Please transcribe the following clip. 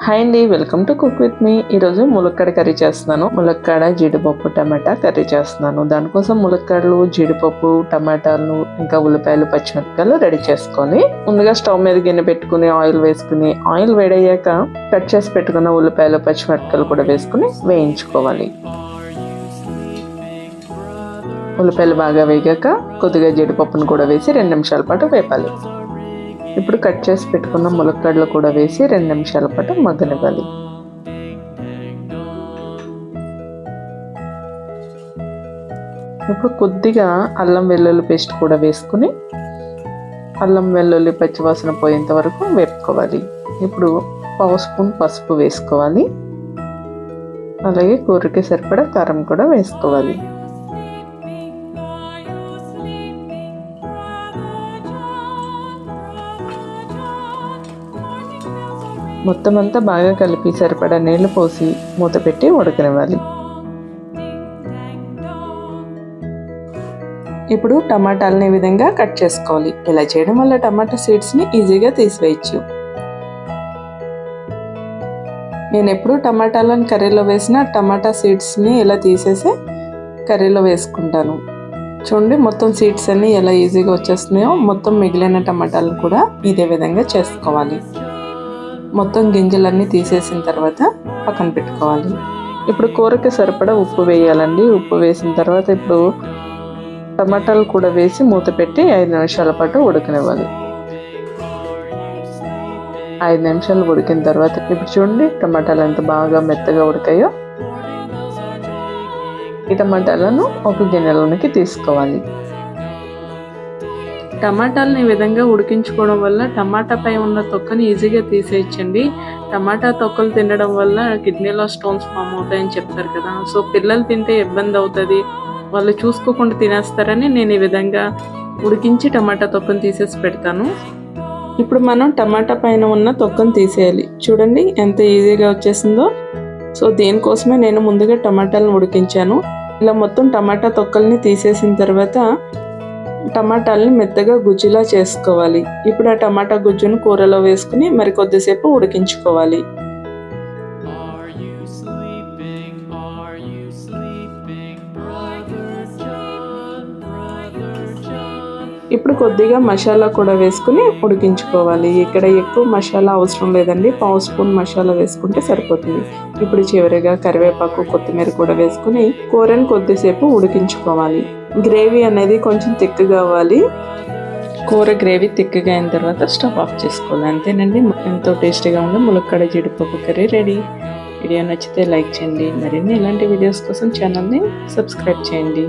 Hi అండి welcome to cook with me. ఈరోజు ములక్కాడ కర్రీ చేస్తున్నాను. ములక్కాడ జీడిపప్పు టమాటా కర్రీ చేస్తున్నాను. దానికోసం ములక్కాడలు జీడిపప్పు టమాటాలు ఇంకా ఉల్లిపాయలు పచ్చిమిరపకాయలు రెడీ చేసుకొని ముందుగా స్టవ్ మీద గిన్నె పెట్టుకుని ఆయిల్ వేసుకుని ఆయిల్ వేడయ్యాక కట్ చేసి పెట్టుకున్న ఉల్లిపాయలు పచ్చిమిరపకాయలు కూడా వేసుకుని వేయించుకోవాలి. ఉల్లిపాయలు బాగా వేగాక కొద్దిగా జీడిపప్పును కూడా వేసి రెండు నిమిషాల పాటు వేపాలి. ఇప్పుడు కట్ చేసి పెట్టుకున్న ములక్కడలు కూడా వేసి రెండు నిమిషాల పాటు మగ్గనివ్వాలి. ఇప్పుడు కొద్దిగా అల్లం వెల్లుల్లి పేస్ట్ కూడా వేసుకుని అల్లం వెల్లుల్లి పచ్చివాసన పోయేంత వరకు వేపుకోవాలి. ఇప్పుడు పావు స్పూన్ పసుపు వేసుకోవాలి. అలాగే కూరకి సరిపడా కారం కూడా వేసుకోవాలి. మొత్తం అంతా బాగా కలిపి సరిపడా నీళ్ళు పోసి మూత పెట్టి ఉడకనివ్వాలి. ఇప్పుడు టమాటాలని ఈ విధంగా కట్ చేసుకోవాలి. ఇలా చేయడం వల్ల టమాటా సీడ్స్ని ఈజీగా తీసివేయచ్చు. నేను ఎప్పుడు టమాటాలను కర్రీలో వేసిన టమాటా సీడ్స్ని ఇలా తీసేసి కర్రీలో వేసుకుంటాను. చూడండి మొత్తం సీడ్స్ అన్నీ ఎలా ఈజీగా వచ్చేస్తున్నాయో మొత్తం మిగిలిన టమాటాలను కూడా ఇదే విధంగా చేసుకోవాలి. మొత్తం గింజలన్నీ తీసేసిన తర్వాత పక్కన పెట్టుకోవాలి. ఇప్పుడు కూరకి సరిపడా ఉప్పు వేయాలండి. ఉప్పు వేసిన తర్వాత ఇప్పుడు టమాటాలు కూడా వేసి మూత పెట్టి ఐదు నిమిషాల పాటు ఉడకనివ్వాలి. ఐదు నిమిషాలు ఉడికిన తర్వాత ఇప్పుడు చూడండి టమాటాలు ఎంత బాగా మెత్తగా ఉడికాయో. ఈ టమాటాలను ఒక గిన్నెలోనికి తీసుకోవాలి. టమాటాలను ఈ విధంగా ఉడికించుకోవడం వల్ల టమాటా పై ఉన్న తొక్కని ఈజీగా తీసేయచ్చండి. టమాటా తొక్కలు తినడం వల్ల కిడ్నీలో స్టోన్స్ ఫామ్ అవుతాయని చెప్తారు కదా. సో పిల్లలు తింటే ఇబ్బంది అవుతుంది. వాళ్ళు చూసుకోకుండా తినేస్తారని నేను ఈ విధంగా ఉడికించి టమాటా తొక్కను తీసేసి పెడతాను. ఇప్పుడు మనం టమాటా పైన ఉన్న తొక్కను తీసేయాలి. చూడండి ఎంత ఈజీగా వచ్చేసిందో. సో దేనికోసమే నేను ముందుగా టమాటాలను ఉడికించాను. ఇలా మొత్తం టమాటా తొక్కల్ని తీసేసిన తర్వాత టమాటాలని మెత్తగా గుజ్జులా చేసుకోవాలి. ఇప్పుడు ఆ టమాటా గుజ్జును కూరలో వేసుకుని మరి కొద్దిసేపు ఉడికించుకోవాలి. ఇప్పుడు కొద్దిగా మసాలా కూడా వేసుకుని ఉడికించుకోవాలి. ఇక్కడ ఎక్కువ మసాలా అవసరం లేదండి. పావు స్పూన్ మసాలా వేసుకుంటే సరిపోతుంది. ఇప్పుడు చివరిగా కరివేపాకు కొత్తిమీర కూడా వేసుకుని కూరని కొద్దిసేపు ఉడికించుకోవాలి. గ్రేవీ అనేది కొంచెం తిక్కగా అవ్వాలి. కూర గ్రేవీ తిక్కగా అయిన తర్వాత స్టవ్ ఆఫ్ చేసుకోవాలి. అంతేనండి ఎంతో టేస్టీగా ఉండే ములక్కడ జీడిపప్పు కర్రీ రెడీ. వీడియో నచ్చితే లైక్ చేయండి. మరిన్ని ఇలాంటి వీడియోస్ కోసం ఛానల్ని సబ్స్క్రైబ్ చేయండి.